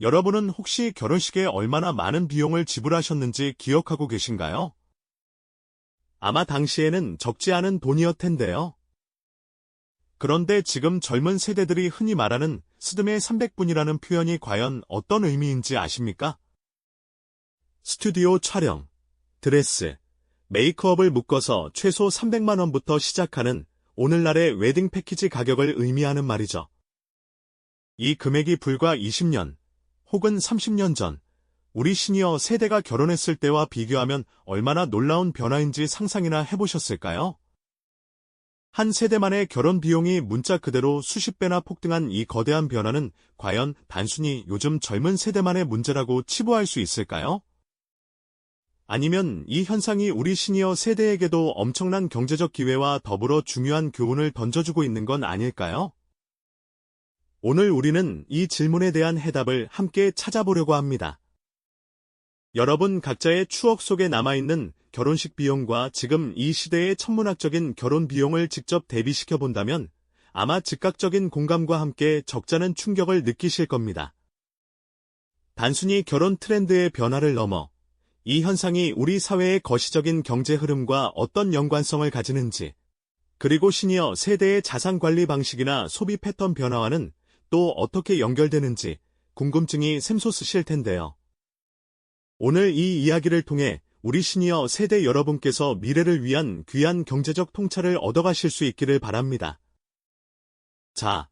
여러분은 혹시 결혼식에 얼마나 많은 비용을 지불하셨는지 기억하고 계신가요? 아마 당시에는 적지 않은 돈이었 텐데요. 그런데 지금 젊은 세대들이 흔히 말하는 스드메 300분이라는 표현이 과연 어떤 의미인지 아십니까? 스튜디오 촬영, 드레스, 메이크업을 묶어서 최소 300만 원부터 시작하는 오늘날의 웨딩 패키지 가격을 의미하는 말이죠. 이 금액이 불과 20년 혹은 30년 전 우리 시니어 세대가 결혼했을 때와 비교하면 얼마나 놀라운 변화인지 상상이나 해보셨을까요? 한 세대만의 결혼 비용이 문자 그대로 수십 배나 폭등한 이 거대한 변화는 과연 단순히 요즘 젊은 세대만의 문제라고 치부할 수 있을까요? 아니면 이 현상이 우리 시니어 세대에게도 엄청난 경제적 기회와 더불어 중요한 교훈을 던져주고 있는 건 아닐까요? 오늘 우리는 이 질문에 대한 해답을 함께 찾아보려고 합니다. 여러분 각자의 추억 속에 남아있는 결혼식 비용과 지금 이 시대의 천문학적인 결혼 비용을 직접 대비시켜 본다면 아마 즉각적인 공감과 함께 적잖은 충격을 느끼실 겁니다. 단순히 결혼 트렌드의 변화를 넘어 이 현상이 우리 사회의 거시적인 경제 흐름과 어떤 연관성을 가지는지, 그리고 시니어 세대의 자산 관리 방식이나 소비 패턴 변화와는 또 어떻게 연결되는지 궁금증이 샘솟으실 텐데요. 오늘 이 이야기를 통해 우리 시니어 세대 여러분께서 미래를 위한 귀한 경제적 통찰을 얻어가실 수 있기를 바랍니다. 자,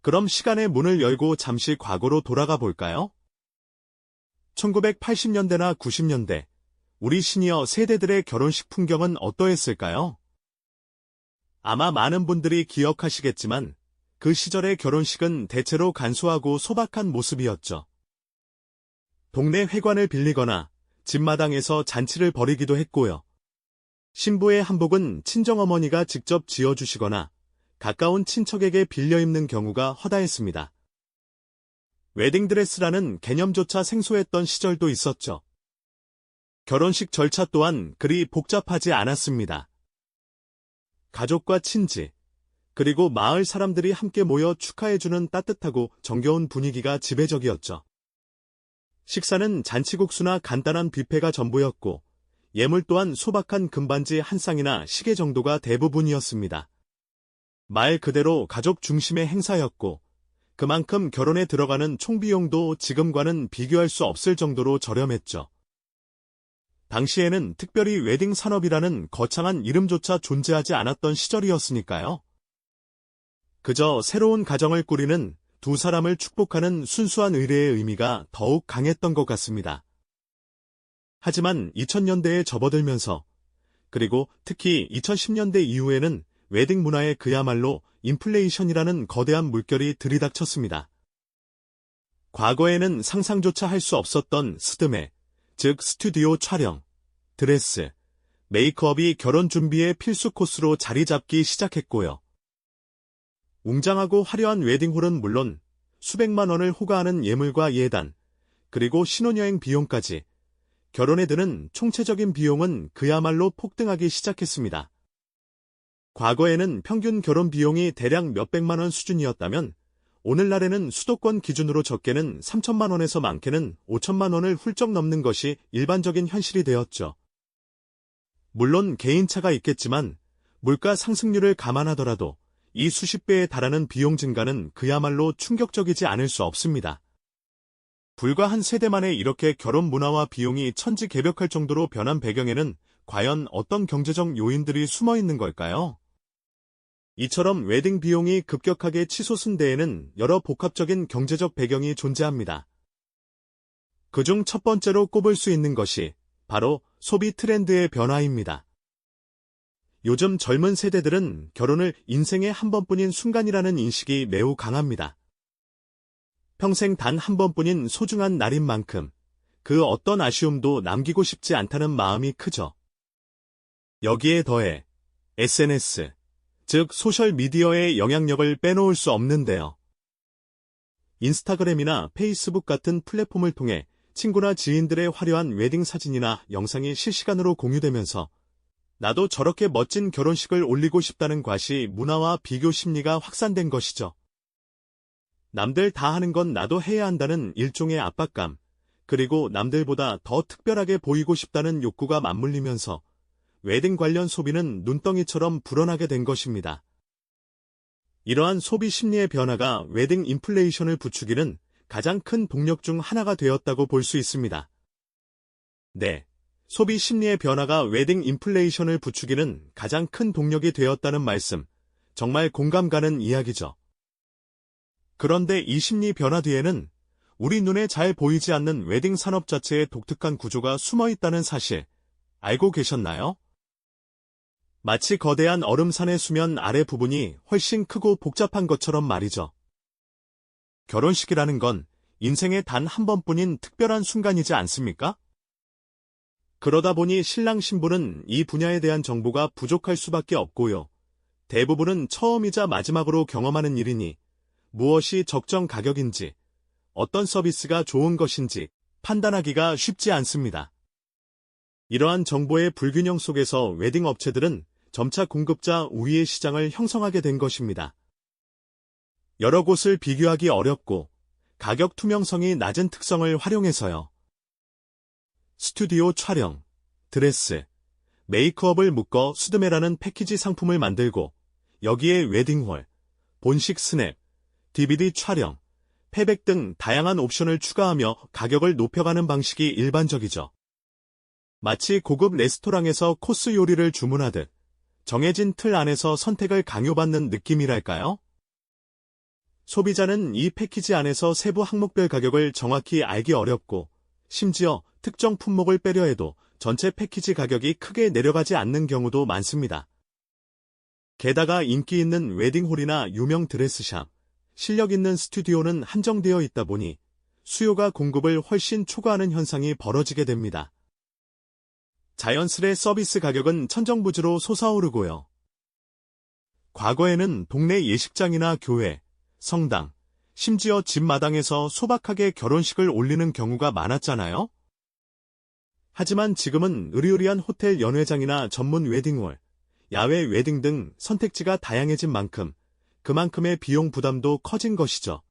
그럼 시간의 문을 열고 잠시 과거로 돌아가 볼까요? 1980년대나 90년대, 우리 시니어 세대들의 결혼식 풍경은 어떠했을까요? 아마 많은 분들이 기억하시겠지만 그 시절의 결혼식은 대체로 간소하고 소박한 모습이었죠. 동네 회관을 빌리거나 집마당에서 잔치를 벌이기도 했고요. 신부의 한복은 친정어머니가 직접 지어주시거나 가까운 친척에게 빌려 입는 경우가 허다했습니다. 웨딩드레스라는 개념조차 생소했던 시절도 있었죠. 결혼식 절차 또한 그리 복잡하지 않았습니다. 가족과 친지, 그리고 마을 사람들이 함께 모여 축하해주는 따뜻하고 정겨운 분위기가 지배적이었죠. 식사는 잔치국수나 간단한 뷔페가 전부였고, 예물 또한 소박한 금반지 한 쌍이나 시계 정도가 대부분이었습니다. 말 그대로 가족 중심의 행사였고, 그만큼 결혼에 들어가는 총비용도 지금과는 비교할 수 없을 정도로 저렴했죠. 당시에는 특별히 웨딩 산업이라는 거창한 이름조차 존재하지 않았던 시절이었으니까요. 그저 새로운 가정을 꾸리는 두 사람을 축복하는 순수한 의례의 의미가 더욱 강했던 것 같습니다. 하지만 2000년대에 접어들면서 그리고 특히 2010년대 이후에는 웨딩 문화에 그야말로 인플레이션이라는 거대한 물결이 들이닥쳤습니다. 과거에는 상상조차 할 수 없었던 스드메, 즉 스튜디오 촬영, 드레스, 메이크업이 결혼 준비의 필수 코스로 자리 잡기 시작했고요. 웅장하고 화려한 웨딩홀은 물론 수백만 원을 호가하는 예물과 예단, 그리고 신혼여행 비용까지 결혼에 드는 총체적인 비용은 그야말로 폭등하기 시작했습니다. 과거에는 평균 결혼 비용이 대략 몇백만 원 수준이었다면 오늘날에는 수도권 기준으로 적게는 3천만 원에서 많게는 5천만 원을 훌쩍 넘는 것이 일반적인 현실이 되었죠. 물론 개인차가 있겠지만 물가 상승률을 감안하더라도 이 수십 배에 달하는 비용 증가는 그야말로 충격적이지 않을 수 없습니다. 불과 한 세대 만에 이렇게 결혼 문화와 비용이 천지개벽할 정도로 변한 배경에는 과연 어떤 경제적 요인들이 숨어 있는 걸까요? 이처럼 웨딩 비용이 급격하게 치솟은 데에는 여러 복합적인 경제적 배경이 존재합니다. 그중 첫 번째로 꼽을 수 있는 것이 바로 소비 트렌드의 변화입니다. 요즘 젊은 세대들은 결혼을 인생의 한 번뿐인 순간이라는 인식이 매우 강합니다. 평생 단 한 번뿐인 소중한 날인 만큼 그 어떤 아쉬움도 남기고 싶지 않다는 마음이 크죠. 여기에 더해 SNS, 즉 소셜미디어의 영향력을 빼놓을 수 없는데요. 인스타그램이나 페이스북 같은 플랫폼을 통해 친구나 지인들의 화려한 웨딩 사진이나 영상이 실시간으로 공유되면서 나도 저렇게 멋진 결혼식을 올리고 싶다는 과시 문화와 비교 심리가 확산된 것이죠. 남들 다 하는 건 나도 해야 한다는 일종의 압박감, 그리고 남들보다 더 특별하게 보이고 싶다는 욕구가 맞물리면서 웨딩 관련 소비는 눈덩이처럼 불어나게 된 것입니다. 이러한 소비 심리의 변화가 웨딩 인플레이션을 부추기는 가장 큰 동력 중 하나가 되었다고 볼 수 있습니다. 네. 소비 심리의 변화가 웨딩 인플레이션을 부추기는 가장 큰 동력이 되었다는 말씀. 정말 공감 가는 이야기죠. 그런데 이 심리 변화 뒤에는 우리 눈에 잘 보이지 않는 웨딩 산업 자체의 독특한 구조가 숨어 있다는 사실 알고 계셨나요? 마치 거대한 얼음산의 수면 아래 부분이 훨씬 크고 복잡한 것처럼 말이죠. 결혼식이라는 건 인생에 단한 번뿐인 특별한 순간이지 않습니까? 그러다 보니 신랑 신부는 이 분야에 대한 정보가 부족할 수밖에 없고요. 대부분은 처음이자 마지막으로 경험하는 일이니 무엇이 적정 가격인지, 어떤 서비스가 좋은 것인지 판단하기가 쉽지 않습니다. 이러한 정보의 불균형 속에서 웨딩 업체들은 점차 공급자 우위의 시장을 형성하게 된 것입니다. 여러 곳을 비교하기 어렵고 가격 투명성이 낮은 특성을 활용해서요. 스튜디오 촬영, 드레스, 메이크업을 묶어 수드메라는 패키지 상품을 만들고 여기에 웨딩홀, 본식 스냅, DVD 촬영, 패백 등 다양한 옵션을 추가하며 가격을 높여가는 방식이 일반적이죠. 마치 고급 레스토랑에서 코스 요리를 주문하듯 정해진 틀 안에서 선택을 강요받는 느낌이랄까요? 소비자는 이 패키지 안에서 세부 항목별 가격을 정확히 알기 어렵고 심지어 특정 품목을 빼려 해도 전체 패키지 가격이 크게 내려가지 않는 경우도 많습니다. 게다가 인기 있는 웨딩홀이나 유명 드레스샵, 실력 있는 스튜디오는 한정되어 있다 보니 수요가 공급을 훨씬 초과하는 현상이 벌어지게 됩니다. 자연스레 서비스 가격은 천정부지로 솟아오르고요. 과거에는 동네 예식장이나 교회, 성당, 심지어 집 마당에서 소박하게 결혼식을 올리는 경우가 많았잖아요? 하지만 지금은 의리의리한 호텔 연회장이나 전문 웨딩홀, 야외 웨딩 등 선택지가 다양해진 만큼 그만큼의 비용 부담도 커진 것이죠.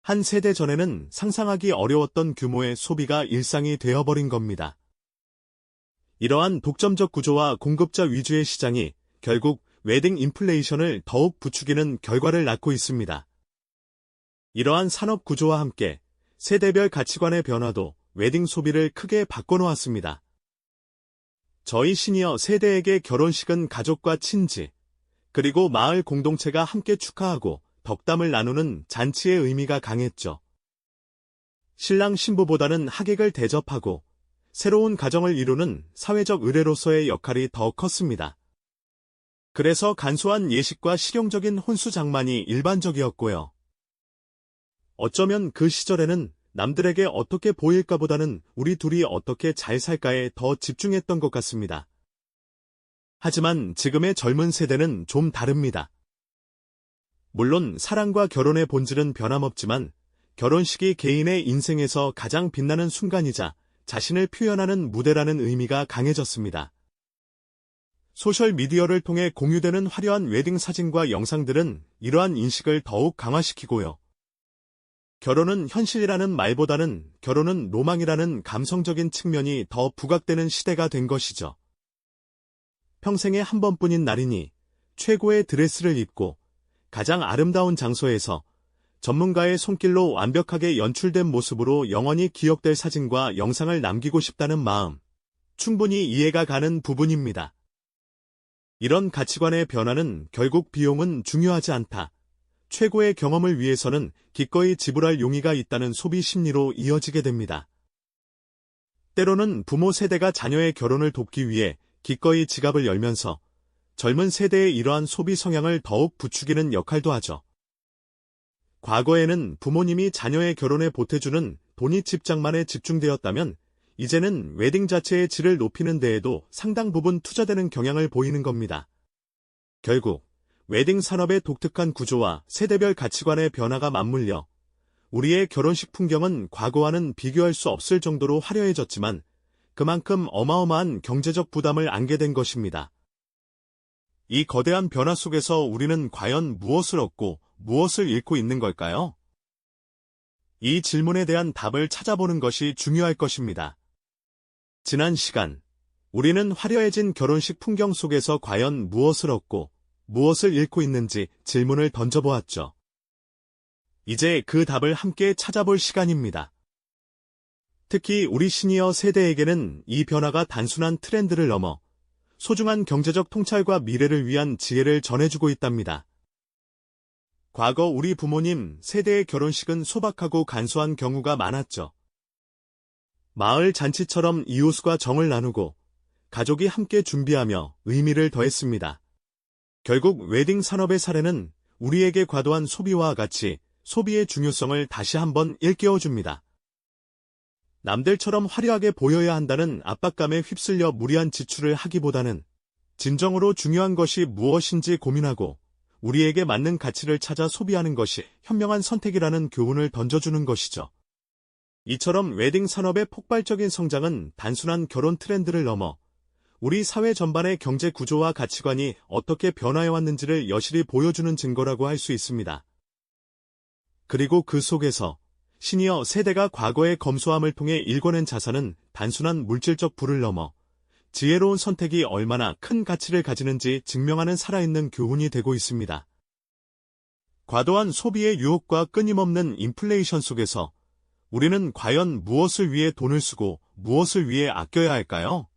한 세대 전에는 상상하기 어려웠던 규모의 소비가 일상이 되어버린 겁니다. 이러한 독점적 구조와 공급자 위주의 시장이 결국 웨딩 인플레이션을 더욱 부추기는 결과를 낳고 있습니다. 이러한 산업 구조와 함께 세대별 가치관의 변화도 웨딩 소비를 크게 바꿔놓았습니다. 저희 시니어 세대에게 결혼식은 가족과 친지, 그리고 마을 공동체가 함께 축하하고 덕담을 나누는 잔치의 의미가 강했죠. 신랑 신부보다는 하객을 대접하고 새로운 가정을 이루는 사회적 의뢰로서의 역할이 더 컸습니다. 그래서 간소한 예식과 실용적인 혼수 장만이 일반적이었고요. 어쩌면 그 시절에는 남들에게 어떻게 보일까 보다는 우리 둘이 어떻게 잘 살까에 더 집중했던 것 같습니다. 하지만 지금의 젊은 세대는 좀 다릅니다. 물론 사랑과 결혼의 본질은 변함없지만 결혼식이 개인의 인생에서 가장 빛나는 순간이자 자신을 표현하는 무대라는 의미가 강해졌습니다. 소셜미디어를 통해 공유되는 화려한 웨딩 사진과 영상들은 이러한 인식을 더욱 강화시키고요. 결혼은 현실이라는 말보다는 결혼은 로망이라는 감성적인 측면이 더 부각되는 시대가 된 것이죠. 평생에 한 번뿐인 날이니 최고의 드레스를 입고 가장 아름다운 장소에서 전문가의 손길로 완벽하게 연출된 모습으로 영원히 기억될 사진과 영상을 남기고 싶다는 마음, 충분히 이해가 가는 부분입니다. 이런 가치관의 변화는 결국 비용은 중요하지 않다. 최고의 경험을 위해서는 기꺼이 지불할 용의가 있다는 소비 심리로 이어지게 됩니다. 때로는 부모 세대가 자녀의 결혼을 돕기 위해 기꺼이 지갑을 열면서 젊은 세대의 이러한 소비 성향을 더욱 부추기는 역할도 하죠. 과거에는 부모님이 자녀의 결혼에 보태주는 돈이 집장만에 집중되었다면 이제는 웨딩 자체의 질을 높이는 데에도 상당 부분 투자되는 경향을 보이는 겁니다. 결국 웨딩 산업의 독특한 구조와 세대별 가치관의 변화가 맞물려 우리의 결혼식 풍경은 과거와는 비교할 수 없을 정도로 화려해졌지만 그만큼 어마어마한 경제적 부담을 안게 된 것입니다. 이 거대한 변화 속에서 우리는 과연 무엇을 얻고 무엇을 잃고 있는 걸까요? 이 질문에 대한 답을 찾아보는 것이 중요할 것입니다. 지난 시간, 우리는 화려해진 결혼식 풍경 속에서 과연 무엇을 얻고 무엇을 잃고 있는지 질문을 던져보았죠. 이제 그 답을 함께 찾아볼 시간입니다. 특히 우리 시니어 세대에게는 이 변화가 단순한 트렌드를 넘어 소중한 경제적 통찰과 미래를 위한 지혜를 전해주고 있답니다. 과거 우리 부모님 세대의 결혼식은 소박하고 간소한 경우가 많았죠. 마을 잔치처럼 이웃과 정을 나누고 가족이 함께 준비하며 의미를 더했습니다. 결국 웨딩 산업의 사례는 우리에게 과도한 소비와 같이 소비의 중요성을 다시 한번 일깨워줍니다. 남들처럼 화려하게 보여야 한다는 압박감에 휩쓸려 무리한 지출을 하기보다는 진정으로 중요한 것이 무엇인지 고민하고 우리에게 맞는 가치를 찾아 소비하는 것이 현명한 선택이라는 교훈을 던져주는 것이죠. 이처럼 웨딩 산업의 폭발적인 성장은 단순한 결혼 트렌드를 넘어 우리 사회 전반의 경제 구조와 가치관이 어떻게 변화해 왔는지를 여실히 보여주는 증거라고 할 수 있습니다. 그리고 그 속에서 시니어 세대가 과거의 검소함을 통해 일궈낸 자산은 단순한 물질적 부를 넘어 지혜로운 선택이 얼마나 큰 가치를 가지는지 증명하는 살아있는 교훈이 되고 있습니다. 과도한 소비의 유혹과 끊임없는 인플레이션 속에서 우리는 과연 무엇을 위해 돈을 쓰고 무엇을 위해 아껴야 할까요?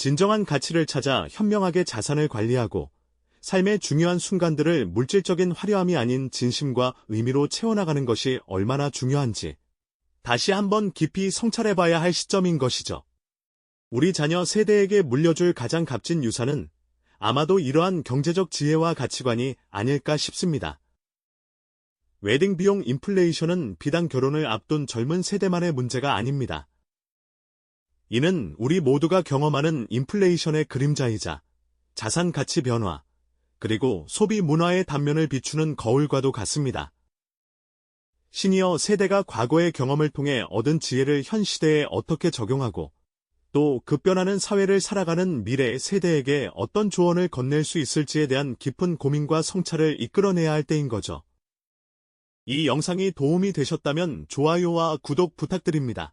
진정한 가치를 찾아 현명하게 자산을 관리하고 삶의 중요한 순간들을 물질적인 화려함이 아닌 진심과 의미로 채워나가는 것이 얼마나 중요한지 다시 한번 깊이 성찰해봐야 할 시점인 것이죠. 우리 자녀 세대에게 물려줄 가장 값진 유산은 아마도 이러한 경제적 지혜와 가치관이 아닐까 싶습니다. 웨딩 비용 인플레이션은 비단 결혼을 앞둔 젊은 세대만의 문제가 아닙니다. 이는 우리 모두가 경험하는 인플레이션의 그림자이자 자산 가치 변화, 그리고 소비 문화의 단면을 비추는 거울과도 같습니다. 시니어 세대가 과거의 경험을 통해 얻은 지혜를 현 시대에 어떻게 적용하고 또 급변하는 사회를 살아가는 미래 세대에게 어떤 조언을 건넬 수 있을지에 대한 깊은 고민과 성찰을 이끌어내야 할 때인 거죠. 이 영상이 도움이 되셨다면 좋아요와 구독 부탁드립니다.